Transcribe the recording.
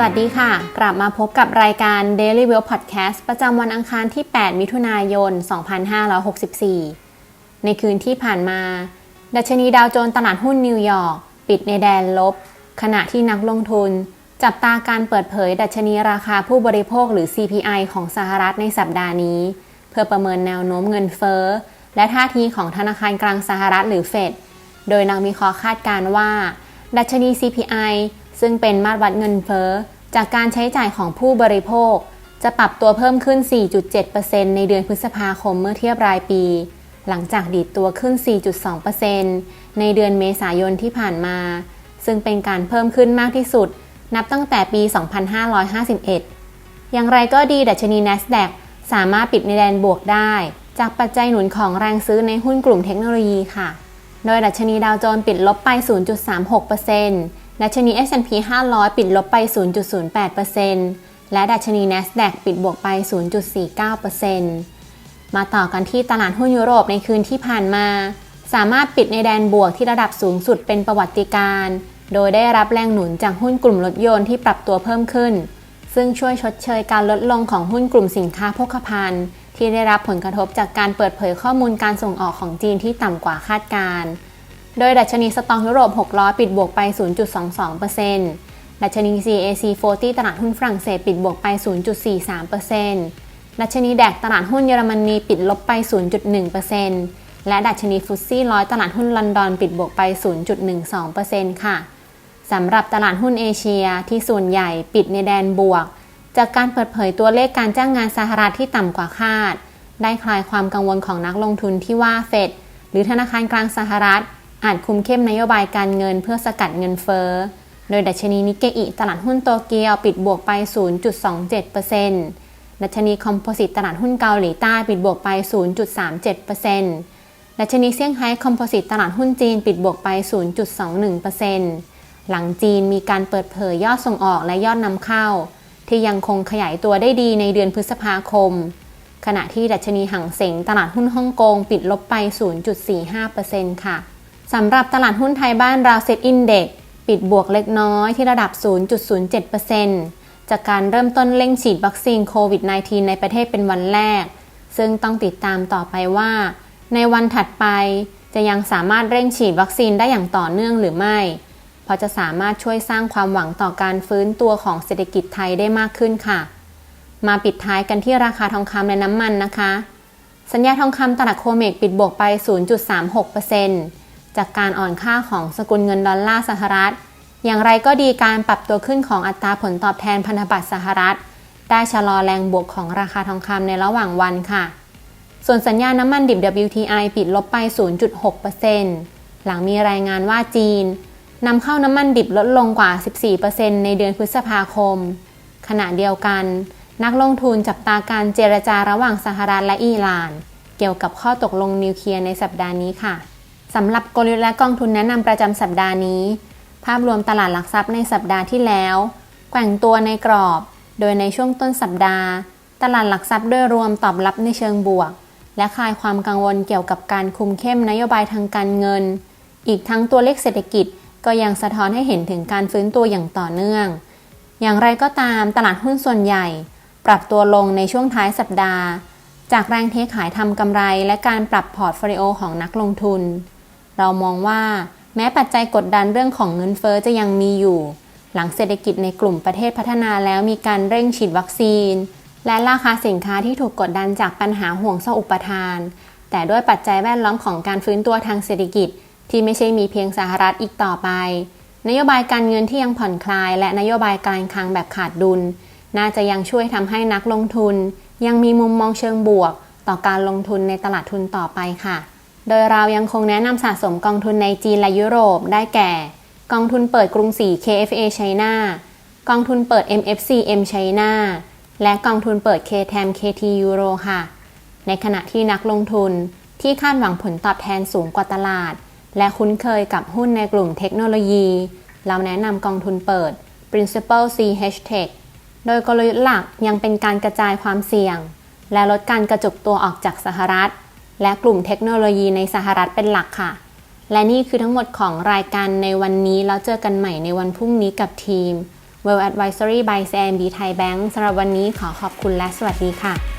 วัสดีค่ะ กลับมาพบกับรายการ Daily w e l l Podcast ประจำวันอังคารที่ 8 มิถุนายน 2564 ในคืนที่ผ่านมา ดัชนีดาวโจนส์ตลาดหุ้นนิวยอร์กปิดในแดนลบ ขณะที่นักลงทุน จับตาการเปิดเผยดัชนีราคาผู้บริโภคหรือ CPI ของสหรัฐในสัปดาห์นี้ เพื่อประเมินแนวโน้มเงินเฟ้อ และท่าทีของธนาคารกลางสหรัฐหรือเฟด โดยนักวิเคราะห์คาดการณ์ว่า ดัชนี CPI ซึ่งเป็นมาตรวัดเงินเฟ้อ จากการใช้จ่ายของผู้บริโภค จะปรับตัวเพิ่มขึ้น 4.7%ในเดือนพฤษภาคมเมื่อเทียบรายปี หลังจากดีดตัวขึ้น 4.2%ในเดือนเมษายนที่ผ่านมา ซึ่งเป็นการเพิ่มขึ้นมากที่สุด นับตั้งแต่ปี 2551 อย่างไรก็ดีดัชนี NASDAQ สามารถปิดในแดนบวกได้ จากปัจจัยหนุนของแรงซื้อในหุ้นกลุ่มเทคโนโลยีค่ะ โดยดัชนีดาวโจนส์ปิดลบไป 0.36% ดัชนี S&P 500 ปิดลบไป 0.08%และดัชนี NASDAQ ปิดบวกไป 0.49%มาต่อกันที่ตลาดหุ้นยุโรปในคืนที่ผ่านมา สามารถปิดในแดนบวกที่ระดับสูงสุดเป็นประวัติการ โดยได้รับแรงหนุนจากหุ้นกลุ่มรถยนต์ที่ปรับตัวเพิ่มขึ้น ซึ่งช่วยชดเชยการลดลงของหุ้นกลุ่มสินค้าโภคภัณฑ์ที่ได้รับผลกระทบจากการเปิดเผยข้อมูลการส่งออกของจีนที่ต่ำกว่าคาดการณ์ โดยดัชนีสตองยุโรป 600 ปิดบวกไป 0.22%ดัชนี CAC 40 ตลาดหุ้นฝรั่งเศสปิดบวกไป 0.43%ดัชนีแดกตลาดหุ้นเยอรมนีปิดลบไป 0.1%และดัชนีฟุตซี่ร้อยตลาดหุ้นลอนดอนปิดบวกไป 0.12%ค่ะสำหรับตลาดหุ้นเอเชียที่ส่วนใหญ่ปิดในแดนบวก จากการเปิดเผยตัวเลขการจ้างงานสหรัฐที่ต่ำกว่าคาด ได้คลายความกังวลของนักลงทุนที่ว่าเฟดหรือธนาคารกลางสหรัฐ อาจคุมเข้มนโยบายการเงินเพื่อสกัดเงินเฟ้อ โดยดัชนีนิกเกอิตลาดหุ้นโตเกียวปิดบวกไป 0.27%ดัชนีคอมโพสิตตลาดหุ้นเกาหลีใต้ปิดบวกไป 0.37%ดัชนีเซี่ยงไฮ้คอมโพสิตตลาดหุ้นจีนปิดบวกไป 0.21%หลังจีนมีการเปิดเผยยอดส่งออกและยอดนำเข้า ที่ยังคงขยายตัวได้ดีในเดือนพฤษภาคม ขณะที่ดัชนีหังเส็งตลาดหุ้นฮ่องกงปิดลบไป 0.45%ค่ะ สำหรับตลาดหุ้นไทยบ้านราวเซ็ตอินเด็กปิดบวกเล็กน้อยที่ระดับ 0.07%จากการเริ่มต้นเร่งฉีดวัคซีนโควิด -19 ในประเทศเป็นวันแรก ซึ่งต้องติดตามต่อไปว่า ในวันถัดไปจะยังสามารถเร่งฉีดวัคซีนได้อย่างต่อเนื่องหรือไม่ เพราะจะสามารถช่วยสร้างความหวังต่อการฟื้นตัวของเศรษฐกิจไทยได้มากขึ้นค่ะ มาปิดท้ายกันที่ราคาทองคำและน้ำมันนะคะ สัญญาทองคำตลาดโคเมกปิดบวกไป 0.36% จากการอ่อนค่าของสกุลเงินดอลลาร์สหรัฐ อย่างไรก็ดีการปรับตัวขึ้นของอัตราผลตอบแทนพันธบัตรสหรัฐ ได้ชะลอแรงบวกของราคาทองคำในระหว่างวันค่ะ ส่วนสัญญาน้ำมันดิบ WTI ปิดลบไป 0.6%หลังมีรายงานว่าจีนนำเข้าน้ำมันดิบลดลงกว่า 14%ในเดือนพฤษภาคม ขณะเดียวกัน นักลงทุนจับตาการเจรจาระหว่างสหรัฐและอิหร่าน เกี่ยวกับข้อตกลงนิวเคลียร์ในสัปดาห์นี้ค่ะ สำหรับกลยุทธ์และกองทุนแนะนำประจำสัปดาห์นี้ ภาพรวมตลาดหลักทรัพย์ในสัปดาห์ที่แล้ว แกว่งตัวในกรอบ โดยในช่วงต้นสัปดาห์ ตลาดหลักทรัพย์โดยรวมตอบรับในเชิงบวก และคลายความกังวลเกี่ยวกับการคุมเข้มนโยบายทางการเงิน อีกทั้งตัวเลขเศรษฐกิจก็ยังสะท้อนให้เห็นถึงการฟื้นตัวอย่างต่อเนื่อง อย่างไรก็ตามตลาดหุ้นส่วนใหญ่ ปรับตัวลงในช่วงท้ายสัปดาห์ จากแรงเทขายทำกำไรและการปรับพอร์ตโฟลิโอของนักลงทุน เรามองว่าแม้ปัจจัยกดดันเรื่องของเงินเฟอ้อจะยังมีอยู่ หลังเศรษฐกิจในกลุ่มประเทศพัฒนาแล้วมีการเร่งฉีดวัคซีน และราคาสินค้าที่ถูกกดดันจากปัญหาห่วงโซ่อุปทาน แต่ด้วยปัจจัยแวดล้อมของการฟื้นตัวทางเศรษฐกิจ ที่ไม่ใช่มีเพียงสหรัฐอีกต่อไป นโยบายการเงินที่ยังผ่อนคลาย และนโยบายการคลังแบบขาดดุล น่าจะยังช่วยทำให้นักลงทุน ยังมีมุมมองเชิงบวก ต่อการลงทุนในตลาดทุนต่อไปค่ะ โดยเรายังคงแนะนำสะสมกองทุนในจีนและยุโรปได้แก่ กองทุนเปิดกรุงศรี KFA China กองทุนเปิด MFCM China และกองทุนเปิด KTM KT Euro ค่ะ ในขณะที่นักลงทุนที่คาดหวังผลตอบแทนสูงกว่าตลาด และคุ้นเคยกับหุ้นในกลุ่มเทคโนโลยี เราแนะนำกองทุนเปิด Principal CH Tech โดยกลยุทธ์หลักยังเป็นการกระจายความเสี่ยง และลดการกระจุกตัวออกจากสหรัฐ และกลุ่มเทคโนโลยีในสหรัฐเป็นหลักค่ะ และนี่คือทั้งหมดของรายการในวันนี้แล้วเจอกันใหม่ในวันพรุ่งนี้กับทีม Well Advisory by CMB Thai Bank สำหรับวันนี้ขอขอบคุณและสวัสดีค่ะ